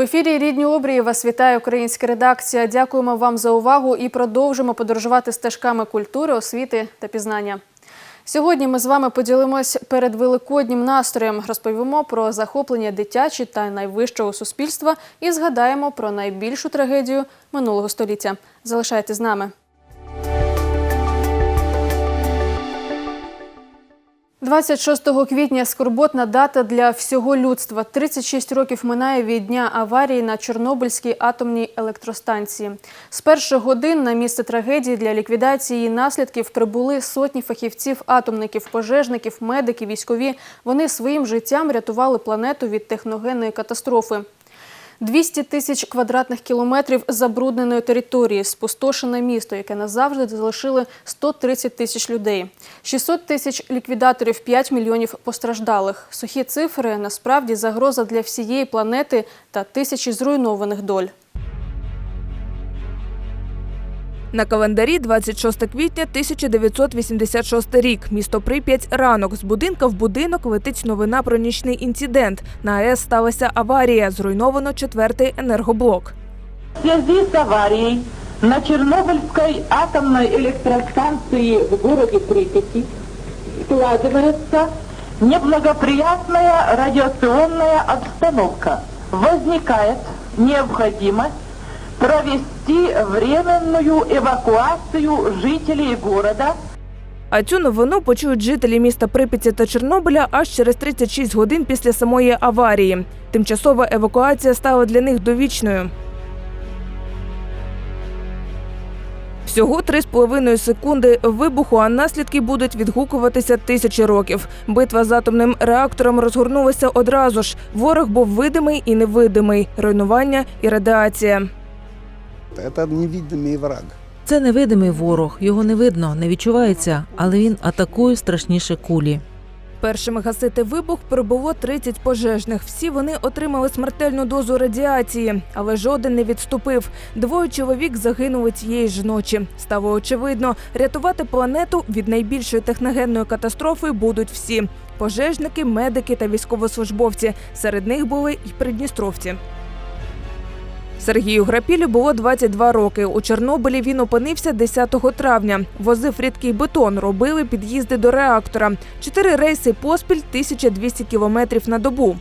В ефірі рідні обрії вас вітає українська редакція. Дякуємо вам за увагу і продовжимо подорожувати стежками культури, освіти та пізнання. Сьогодні ми з вами поділимось перед великоднім настроєм, розповімо про захоплення дитячі та найвищого суспільства і згадаємо про найбільшу трагедію минулого століття. Залишайтесь з нами. 26 квітня скорботна дата для всього людства. 36 років минає від дня аварії на Чорнобильській атомній електростанції. З перших годин на місце трагедії для ліквідації наслідків прибули сотні фахівців, атомників, пожежників, медики, військові. Вони своїм життям рятували планету від техногенної катастрофи. 200 тисяч квадратних кілометрів забрудненої території, спустошене місто, яке назавжди залишили 130 тисяч людей. 600 тисяч ліквідаторів, 5 мільйонів постраждалих. Сухі цифри насправді загроза для всієї планети та тисячі зруйнованих доль. На календарі 26 квітня 1986 рік. Місто Прип'ять ранок. З будинка в будинок летить новина про нічний інцидент. На АЕС сталася аварія. Зруйновано четвертий енергоблок. В связи с аварией на Чернобыльской атомной электростанции в городе Припяти складывается неблагоприятная радиационная обстановка. Возникает необходимость провести временную эвакуацию жителей города А цю новину почують жителі міста Прип'яті та Чорнобиля аж через 36 годин після самої аварії. Тимчасова евакуація стала для них довічною. Всього 3,5 секунди вибуху, а наслідки будуть відгукуватися тисячі років. Битва з атомним реактором розгорнулася одразу ж. Ворог був видимий і невидимий, руйнування і радіація. Это невидимый враг. Це невидимий ворог, його не видно, не відчувається, але він атакує страшніше кулі. Першими гасити вибух прибуло 30 пожежних. Всі вони отримали смертельну дозу радіації, але жоден не відступив. Двоє чоловік загинули цієї ж ночі. Стало очевидно, рятувати планету від найбільшої техногенної катастрофи будуть всі: пожежники, медики та військовослужбовці. Серед них були й придністровці. Сергію Грапілю було 22 роки. У Чорнобилі він опинився 10 травня. Возив рідкий бетон, робили під'їзди до реактора. Чотири рейси поспіль 1200 кілометрів на добу.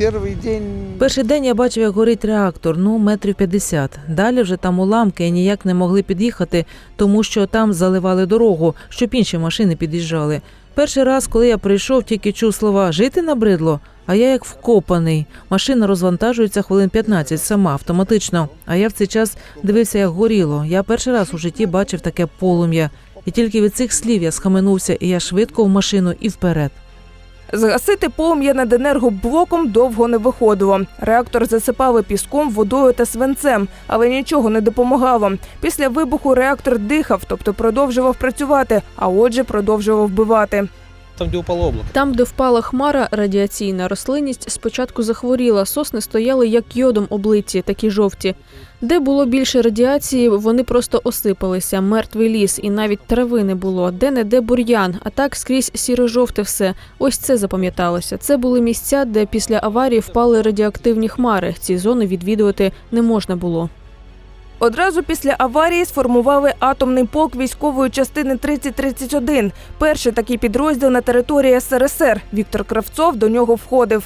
Первый день Перший день я бачив, як горить реактор, ну метрів 50. Далі вже там уламки і ніяк не могли під'їхати, тому що там заливали дорогу, щоб інші машини під'їжджали. Перший раз, коли я прийшов, тільки чув слова жити набридло. А я як вкопаний. Машина розвантажується хвилин 15 сама автоматично. А я в цей час дивився, як горіло. Я перший раз у житті бачив таке полум'я. І тільки від цих слів я схаменувся, і я швидко в машину і вперед. Згасити полум'я над енергоблоком довго не виходило. Реактор засипали піском, водою та свинцем, але нічого не допомагало. Після вибуху реактор дихав, тобто продовжував працювати, а отже, продовжував вбивати. Там, где упало облако. Там, де впала хмара, радіаційна рослинність спочатку захворіла. Сосни стояли як йодом облиті, такі жовті. Де було більше радіації, вони просто осипалися. Мертвий ліс, і навіть трави не було. Де не де бур'ян, а так скрізь сіро-жовте все. Ось це запам'яталося. Це були місця, де після аварії впали радіоактивні хмари. Ці зони відвідувати не можна було. Одразу після аварії сформували атомний полк військової частини 3031. Перший такий підрозділ на території СРСР. Віктор Кравцов до нього входив.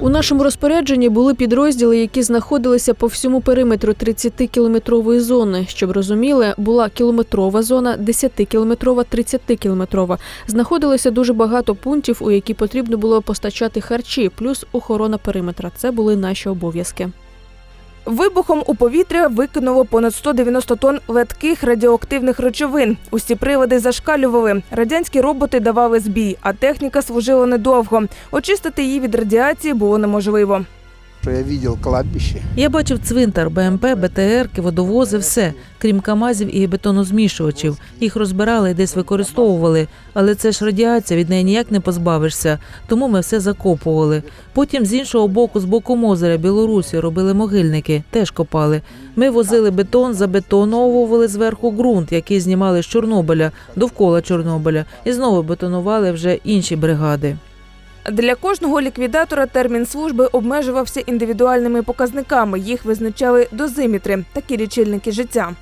У нашому розпорядженні були підрозділи, які знаходилися по всьому периметру 30-кілометрової зони. Щоб розуміли, була кілометрова зона, 10-кілометрова, 30-кілометрова. Знаходилося дуже багато пунктів, у які потрібно було постачати харчі, плюс охорона периметра. Це були наші обов'язки. Вибухом у повітря викинуло понад 190 тонн летких радіоактивних речовин. Усі прилади зашкалювали. Радянські роботи давали збій, а техніка служила недовго. Очистити її від радіації було неможливо. Что я видел кладбище. Я бачив цвинтар, БМП, БТРки, водовози, все, крім камазів і бетонозмішувачів. Їх розбирали і десь використовували. Але це ж радіація, від неї ніяк не позбавишся. Тому ми все закопували. Потім з іншого боку, з боку Мозеря, Білорусі, робили могильники, теж копали. Ми возили бетон, забетоновували зверху ґрунт, який знімали з Чорнобиля, довкола Чорнобиля, і знову бетонували вже інші бригади. Для кожного ліквідатора термін служби обмежувався індивідуальними показниками. Їх визначали дозиметри, такі лічильники життя.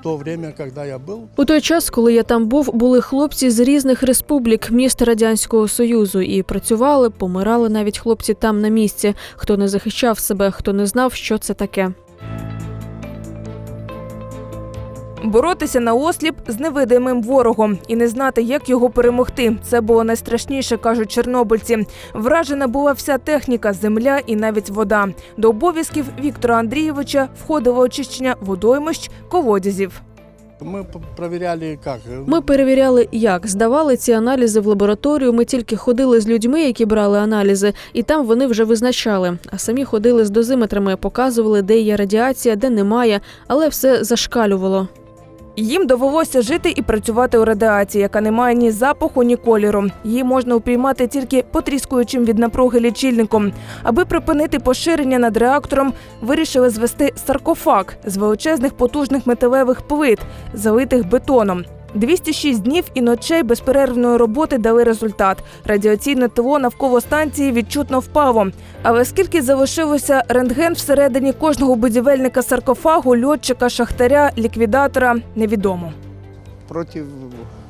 В то время, когда я был, У той час, коли я там був, були хлопці з різних республік міст радянського союзу і працювали, помирали навіть хлопці там на місці. Хто не захищав себе, хто не знав, що це таке. Боротися на осліп з невидимим ворогом і не знати, як його перемогти. Це було найстрашніше, кажуть чорнобильці. Вражена була вся техніка, земля і навіть вода. До обов'язків Віктора Андрійовича входило очищення водоймищ, колодязів. мы п- проверяли как. э, Ми перевіряли, як здавали ці аналізи в лабораторію. Ми тільки ходили з людьми, які брали аналізи, і там вони вже визначали. А самі ходили з дозиметрами, показували, де є радіація, де немає, але все зашкалювало. Їм довелося жити і працювати у радіації, яка не має ні запаху, ні кольору. Її можна упіймати тільки потріскуючим від напруги лічильником. Аби припинити поширення над реактором, вирішили звести саркофаг з величезних потужних металевих плит, залитих бетоном. 206 днів і ночей безперервної роботи дали результат. Радіаційне тепло навколо станції відчутно впало. Але скільки залишилося рентген всередині кожного будівельника саркофагу, льотчика, шахтаря, ліквідатора невідомо. Против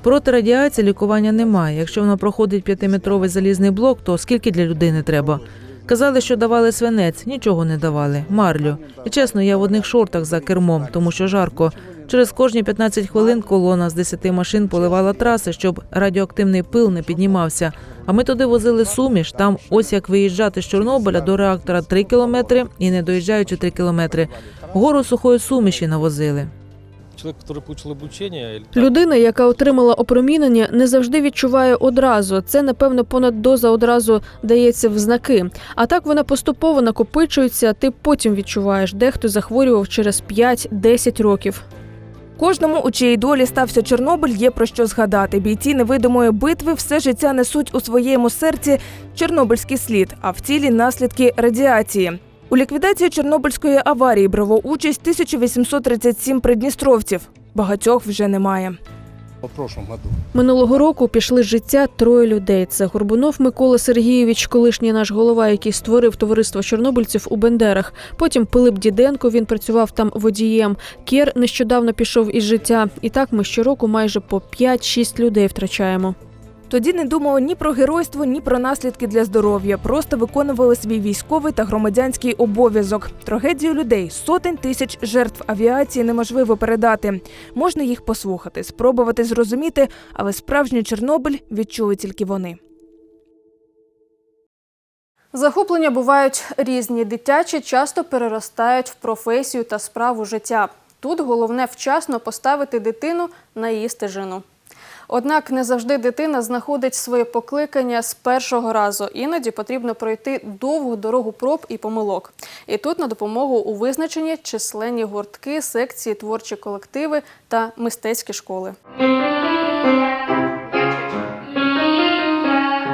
Проти радіації лікування немає. Якщо вона проходить п'ятиметровий залізний блок, то скільки для людини треба? Казали, що давали свинець, нічого не давали. Марлю. І чесно, я в одних шортах за кермом, тому що жарко. Через кожні 15 хвилин колона з 10 машин поливала траси, щоб радіоактивний пил не піднімався. А ми туди возили суміш. Там ось як виїжджати з Чорнобиля до реактора 3 кілометри і не доїжджаючи 3 кілометри. Гору сухої суміші навозили. Людина, яка отримала опромінення, не завжди відчуває одразу. Це, напевно, понад доза одразу дається в знаки. А так вона поступово накопичується, ти потім відчуваєш, дехто захворював через 5-10 років. Кожному, у чиїй долі стався Чорнобиль, є про що згадати. Бійці невидимої битви все життя несуть у своєму серці чорнобильський слід, а в тілі наслідки радіації. У ліквідації Чорнобильської аварії брало участь 1837 придністровців. Багатьох вже немає. Минулого року пішли з життя троє людей. Це Горбунов Микола Сергійович, колишній наш голова, який створив товариство чорнобильців у Бендерах. Потім Пилип Діденко, він працював там водієм. Кєр нещодавно пішов із життя. І так ми щороку майже по 5-6 людей втрачаємо. Тоді не думали ні про геройство, ні про наслідки для здоров'я. Просто виконували свій військовий та громадянський обов'язок. Трагедію людей, сотень тисяч жертв авіації неможливо передати. Можна їх послухати, спробувати зрозуміти, але справжній Чорнобиль відчули тільки вони. Захоплення бувають різні. Дитячі часто переростають в професію та справу життя. Тут головне вчасно поставити дитину на її стежину. Однак не завжди дитина знаходить своє покликання з першого разу. Іноді потрібно пройти довгу дорогу проб і помилок. І тут на допомогу у визначенні численні гуртки, секції, творчі колективи та мистецькі школи.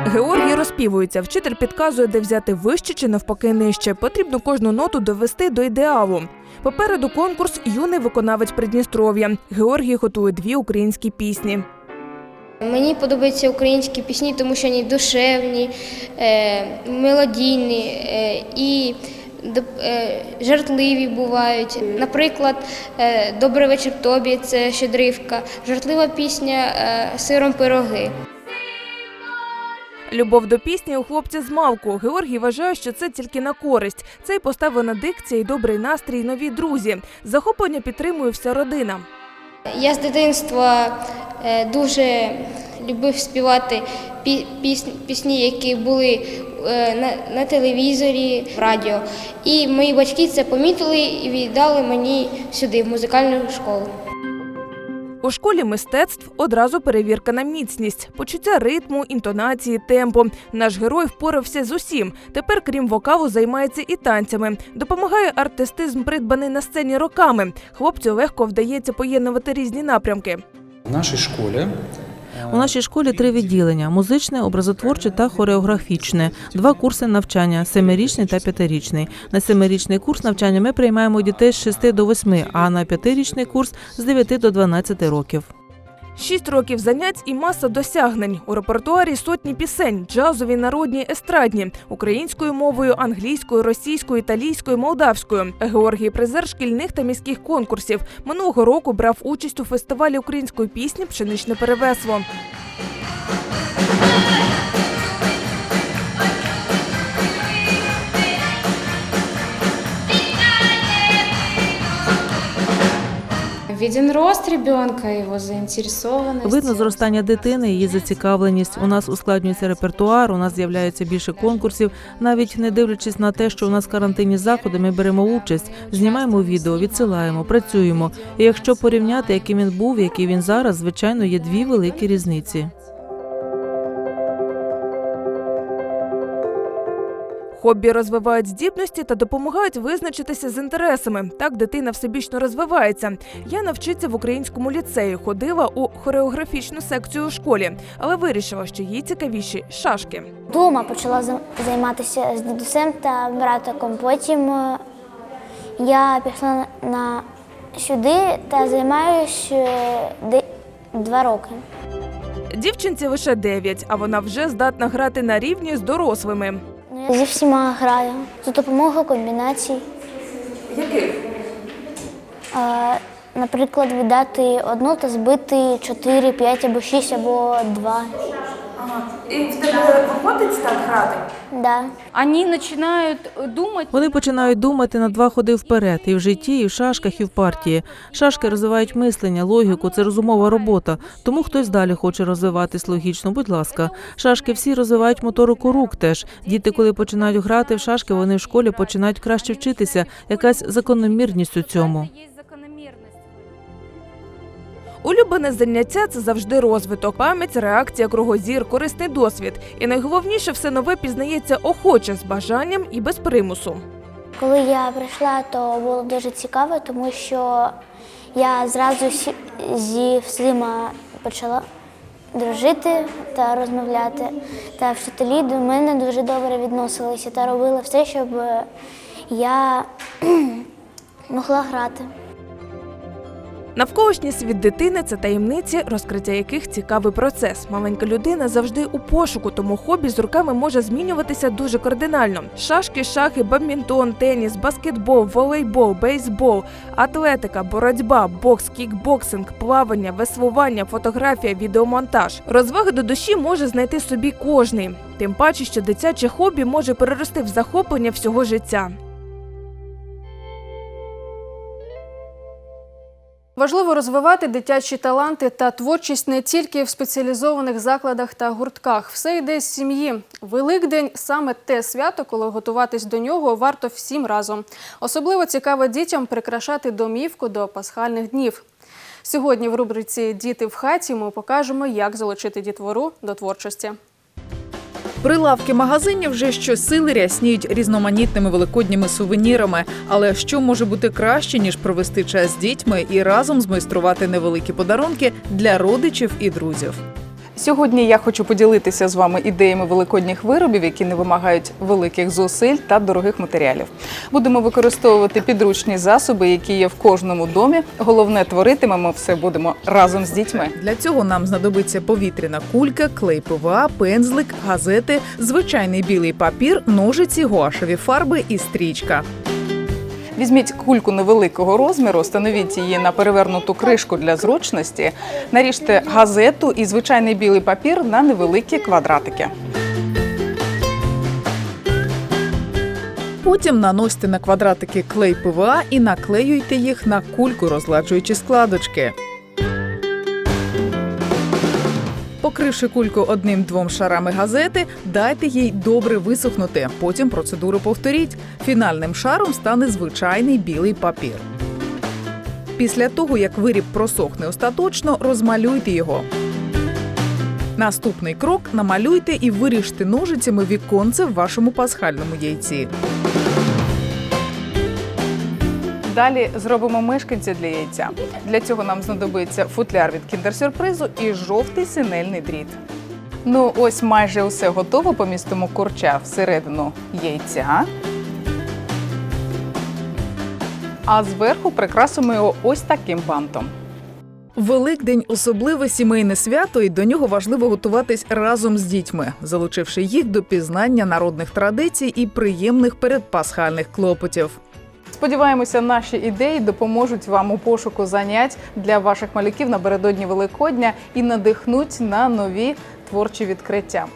Георгій розпівується. Вчитель підказує, де взяти вище чи навпаки нижче. Потрібно кожну ноту довести до ідеалу. Попереду конкурс Юний виконавець Придністров'я. Георгій готує дві українські пісні. Мені подобаються українські пісні, тому що вони душевні, е, мелодійні е, і е, жартливі бувають. Наприклад, Добрий вечір тобі це щедрівка, жартлива пісня сиром пироги. Любов до пісні у хлопця з малку. Георгій вважає, що це тільки на користь. Це й поставлена дикція, і добрий настрій, нові друзі. Захоплення підтримує вся родина. Я з дитинства е, дуже любив співати пісні, які були е, на телевізорі, в радіо. І мої батьки це помітили і віддали мені сюди, в музикальну школу. У школі мистецтв одразу перевірка на міцність, почуття ритму, інтонації, темпу. Наш герой впорався з усім. Тепер, крім вокалу, займається і танцями. Допомагає артистизм, придбаний на сцені роками. Хлопцю легко вдається поєднувати різні напрямки. В нашій школе У нашій школі три відділення: музичне, образотворче та хореографічне. Два курси навчання семирічний та п'ятирічний. На семирічний курс навчання ми приймаємо дітей з 6 до 8, а на п'ятирічний курс з 9 до 12 років. Шість років занять і маса досягнень. У репертуарі сотні пісень, джазові, народні, естрадні, українською мовою, англійською, російською, італійською, молдавською. Георгій призер шкільних та міських конкурсів. Минулого року брав участь у фестивалі української пісні Пшеничне перевесло. Виден рост ребенка, его заинтересованность. Видно зростання дитини, її зацікавленість. У нас ускладнюється репертуар, у нас з'являється більше конкурсів. Навіть не дивлячись на те, що у нас карантинні заходи, ми беремо участь, знімаємо відео, відсилаємо, працюємо. І якщо порівняти, яким він був, який він зараз, звичайно, є дві великі різниці. Хобі розвивають здібності та допомагають визначитися з інтересами. Так дитина всебічно розвивається. Я навчиться в українському ліцеї, ходила у хореографічну секцію у школі, але вирішила, що їй цікавіші шашки. Дома почала займатися з дідусем та братиком. Потім е, я пішла на сюди та займаюся два роки. Дівчинці лише 9, а вона вже здатна грати на рівні з дорослими. Я зі всіма граю за допомогою комбінацій. Яких? А, Наприклад, видати одну та збити 4, 5 або 6 або 2. І в тебе виходить так грати? Да. Они начинают думать, Вони починають думати на два ходи вперед і в житті, і в шашках, і в партії. Шашки розвивають мислення, логіку, це розумова робота. Тому хтось далі хоче розвиватись логічно. Будь ласка, шашки всі розвивають моторику рук. Теж діти, коли починають грати в шашки, вони в школі починають краще вчитися. Якась закономірність у цьому. Улюблене заняття це завжди розвиток, пам'ять, реакція, кругозір, корисний досвід. І найголовніше все нове пізнається охоче з бажанням і без примусу. Коли я прийшла, то було дуже цікаво, тому що я зразу зі всіма почала дружити та розмовляти. Та вчителі до мене дуже добре відносилися та робили все, щоб я могла грати. Навколишній світ дитини це таємниці, розкриття яких цікавий процес. Маленька людина завжди у пошуку, тому хобі з руками може змінюватися дуже кардинально. Шашки, шахи, бадмінтон, теніс, баскетбол, волейбол, бейсбол, атлетика, боротьба, бокс, кікбоксинг, плавання, веслування, фотографія, відеомонтаж. Розваги до душі може знайти собі кожний. Тим паче, що дитяче хобі може перерости в захоплення всього життя. Важливо розвивати дитячі таланти та творчість не тільки в спеціалізованих закладах та гуртках. Все йде з сім'ї. Великдень саме те свято, коли готуватись до нього варто всім разом. Особливо цікаво дітям прикрашати домівку до пасхальних днів. Сьогодні в рубриці Діти в хаті ми покажемо, як залучити дітвору до творчості. Прилавки магазинів вже щосили рясніють різноманітними великодніми сувенірами. Але що може бути краще ніж провести час з дітьми і разом змайструвати невеликі подарунки для родичів і друзів? Сьогодні я хочу поділитися з вами ідеями великодніх виробів, які не вимагають великих зусиль та дорогих матеріалів. Будемо використовувати підручні засоби, які є в кожному домі. Головне творитимемо все будемо разом з дітьми. Для цього нам знадобиться повітряна кулька, клей ПВА, пензлик, газети, звичайний білий папір, ножиці, гуашеві фарби і стрічка. Візьміть кульку невеликого розміру, становіть її на перевернуту кришку для зручності, наріжте газету і звичайний білий папір на невеликі квадратики. Потім наносьте на квадратики клей ПВА і наклеюйте їх на кульку, розгладжуючи складочки. Покривши кульку одним-двом шарами газети, дайте їй добре висохнути. Потім процедуру повторіть. Фінальним шаром стане звичайний білий папір. Після того, як виріб просохне остаточно, розмалюйте його. Наступний крок намалюйте і виріжте ножицями віконце в вашому пасхальному яйці. Далі зробимо мешканця для яйця. Для цього нам знадобиться футляр від кіндер-сюрпризу і жовтий синельний дріт. Ну, ось майже усе готово. Помістимо курча всередину яйця. А зверху прикрасимо його ось таким бантом. Великдень особливе сімейне свято, і до нього важливо готуватись разом з дітьми, залучивши їх до пізнання народних традицій і приємних передпасхальних клопотів. Сподіваємося, наші ідеї допоможуть вам у пошуку занять для ваших малюків напередодні Великодня і надихнуть на нові творчі відкриття.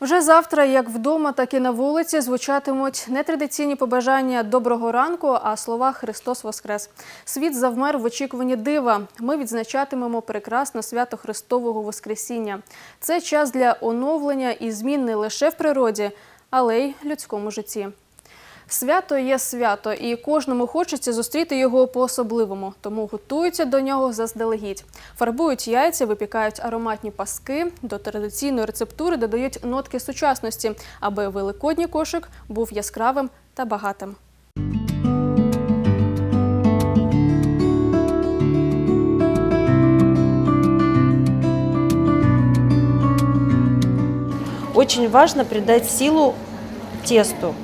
Вже завтра, як вдома, так і на вулиці, звучатимуть нетрадиційні побажання доброго ранку, а слова Христос Воскрес. Світ завмер в очікуванні дива. Ми відзначатимемо прекрасне свято Христового Воскресіння. Це час для оновлення і змін не лише в природі, але й людському житті. Свято є свято, і кожному хочеться зустріти його по-особливому, тому готуються до нього заздалегідь. Фарбують яйця, випікають ароматні паски. До традиційної рецептури додають нотки сучасності, аби великодній кошик був яскравим та багатим. Очень важно придать силу тесту.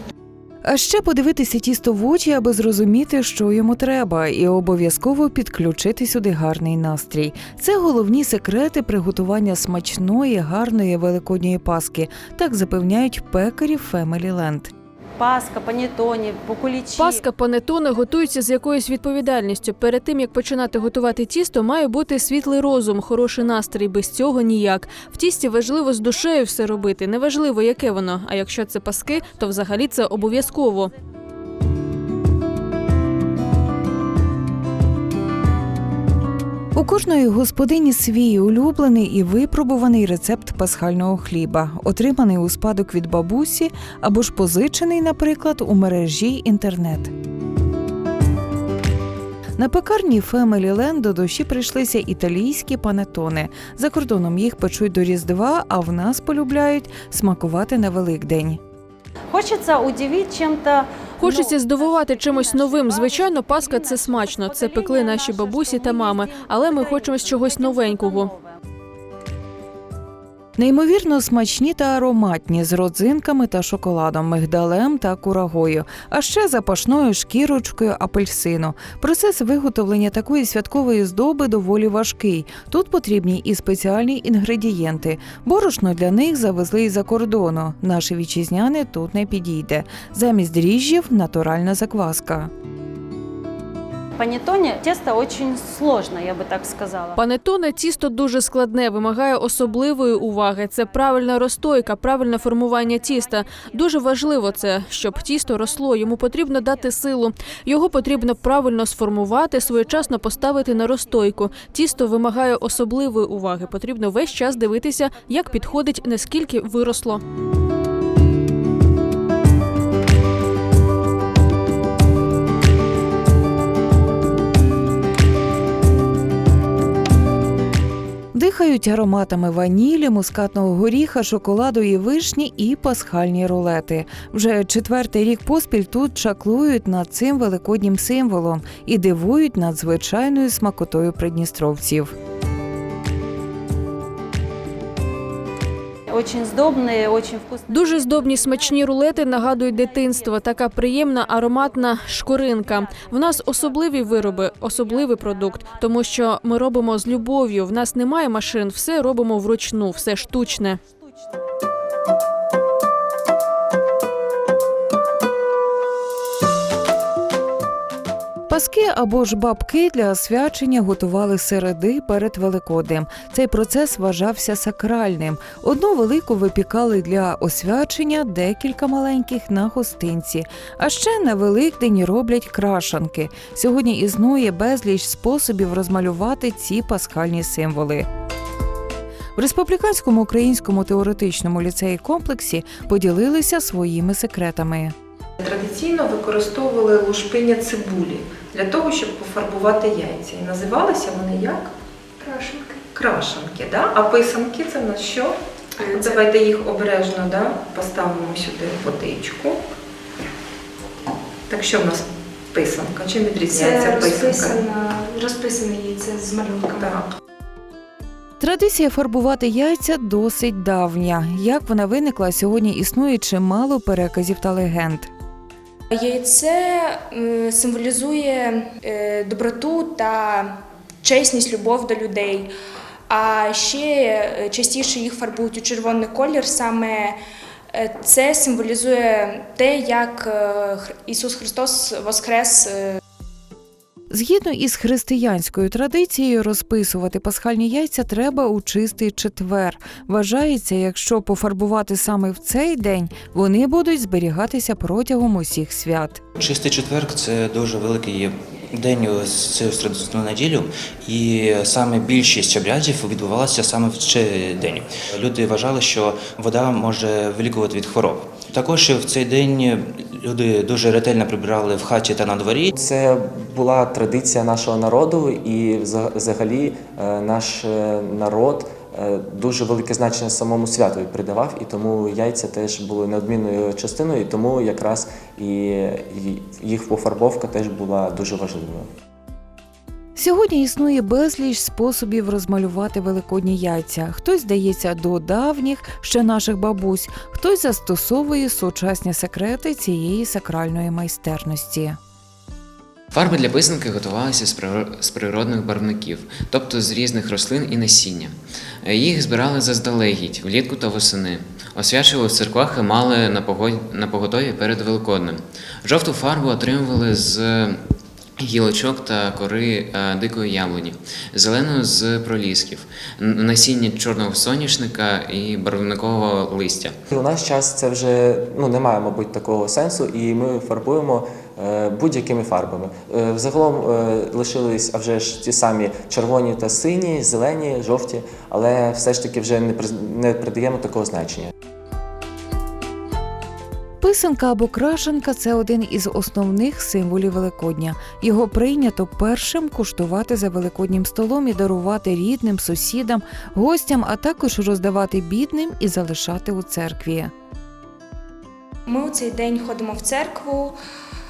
А ще подивитися тісто в очі, аби зрозуміти, що йому треба, і обов'язково підключити сюди гарний настрій. Це головні секрети приготування смачної, гарної великодньої паски. Так запевняють пекарі Family Land. Паска, панетоні, покулічі. Паска панетони готується з якоюсь відповідальністю. Перед тим як починати готувати тісто, має бути світлий розум, хороший настрій. Без цього ніяк. В тісті важливо з душею все робити. Неважливо, яке воно. А якщо це паски, то взагалі це обов'язково. У кожної господині свій улюблений і випробуваний рецепт пасхального хліба, отриманий у спадок від бабусі або ж позичений, наприклад, у мережі інтернет. На пекарні Family Land до душі прийшлися італійські панетони. За кордоном їх печуть до Різдва, а в нас полюбляють смакувати на Великдень. Хочеться удивити чим-то. Хочеться здивувати чимось новим. Звичайно, паска це смачно. Це пекли наші бабусі та мами, але ми хочемо з чогось новенького. Неймовірно смачні та ароматні з родзинками та шоколадом, мигдалем та курагою, а ще запашною шкірочкою апельсину. Процес виготовлення такої святкової здоби доволі важкий. Тут потрібні і спеціальні інгредієнти. Борошно для них завезли із-за кордону. Наше вітчизняне тут не підійде. Замість дріжджів натуральна закваска. Панетоні тесто очень сложно, я би так сказала. Панетоне тісто дуже складне, вимагає особливої уваги. Це правильна розстойка, правильне формування тіста. Дуже важливо це, щоб тісто росло. Йому потрібно дати силу. Його потрібно правильно сформувати, своєчасно поставити на розстойку. Тісто вимагає особливої уваги. Потрібно весь час дивитися, як підходить, наскільки виросло. Дихають ароматами ванілі, мускатного горіха, шоколаду і вишні і пасхальні рулети. Вже четвертий рік поспіль тут чаклують над цим великоднім символом і дивують надзвичайною смакотою придністровців. Очень здобні, очень вкусні. Дуже здобні смачні рулети нагадують дитинство. Така приємна ароматна шкуринка. В нас особливі вироби, особливий продукт, тому що ми робимо з любов'ю. В нас немає машин, все робимо вручну, все штучне. Паски або ж бабки для освячення готували середи перед Великоднем. Цей процес вважався сакральним. Одну велику випікали для освячення, декілька маленьких на гостинці. А ще на Великдень роблять крашанки. Сьогодні існує безліч способів розмалювати ці пасхальні символи. В республіканському українському теоретичному ліцеї комплексі поділилися своїми секретами. Традиційно використовували лушпиння цибулі для того, щоб пофарбувати яйця. І називалися вони як? Крашенки. Крашенки. Да? А писанки це на що? От Давайте їх обережно да? поставимо сюди в водичку. Так що в нас писанка? Чим відрізняється Це писанка? розписана, розписане яйце з малюнками. Так. Традиція фарбувати яйця досить давня. Як вона виникла, сьогодні існує чимало переказів та легенд. Яйце символізує е, доброту та чесність, любов до людей. А ще е, частіше їх фарбують у червоний колір. Саме е, це символізує те, як Ісус Христос воскрес Згідно із християнською традицією, розписувати пасхальні яйця треба у чистий четвер. Вважається, якщо пофарбувати саме в цей день, вони будуть зберігатися протягом усіх свят. Чистий четверг це дуже великий день з цією середину неділю, і саме більшість обрядів відбувалася саме в цей день. Люди вважали, що вода може вилікувати від хвороб. Також в цей день люди дуже ретельно прибирали в хаті та на дворі. Це була традиція нашого народу, і взагалі е, наш е, народ е, дуже велике значення самому святу придавав, і тому яйця теж були неодмінною частиною, і тому якраз і їх пофарбовка теж була дуже важливою. Сьогодні існує безліч способів розмалювати великодні яйця. Хтось здається до давніх ще наших бабусь, хтось застосовує сучасні секрети цієї сакральної майстерності. Фарби для писанки готувалися з приро- з природних барвників, тобто з різних рослин і насіння. Е, Їх збирали заздалегідь, влітку та восени. Освячували в церквах і мали на пого- на поготові перед Великоднем. Жовту фарбу отримували з гілочок та кори е, дикої яблуні, зелену з пролісків, насіння чорного соняшника і барвникового листя. У наш час це вже ну немає, мабуть, такого сенсу, і ми фарбуємо е, будь-якими фарбами. Е, Взагалом е, лишились а вже ж ті самі червоні та сині, зелені, жовті, але все ж таки вже не придаємо такого значення. Писанка або крашенка це один із основних символів Великодня. Його прийнято першим куштувати за великоднім столом і дарувати рідним, сусідам, гостям, а також роздавати бідним і залишати у церкві. Ми у цей день ходимо в церкву, е,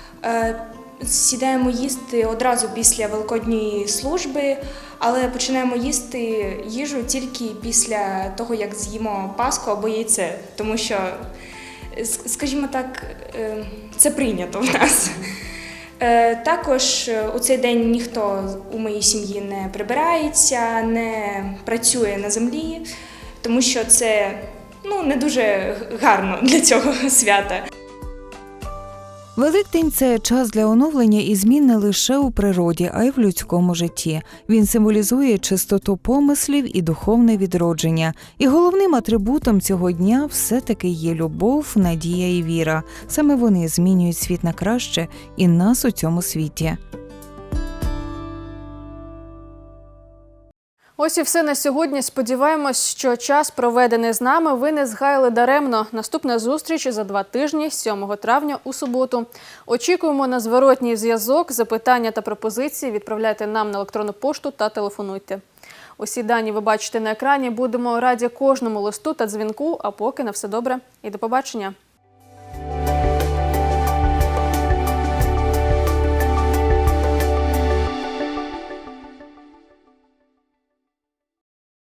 сідаємо їсти одразу після великодньої служби, але починаємо їсти їжу тільки після того, як з'їмо паску або яйце, тому що, скажімо так, е, це прийнято в нас. Е, Також е, у цей день ніхто у моїй сім'ї не прибирається, не працює на землі, тому що це ну, не дуже гарно для цього свята. Великдень це час для оновлення і змін не лише у природі, а й в людському житті. Він символізує чистоту помислів і духовне відродження. І головним атрибутом цього дня все-таки є любов, надія і віра. Саме вони змінюють світ на краще і нас у цьому світі. Ось і все на сьогодні. Сподіваємось, що час, проведений з нами, ви не згаяли даремно. Наступна зустріч за два тижні, 7 травня у суботу. Очікуємо на зворотній зв'язок. Запитання та пропозиції відправляйте нам на електронну пошту та телефонуйте. Усі дані ви бачите на екрані. Будемо раді кожному листу та дзвінку. А поки на все добре і до побачення.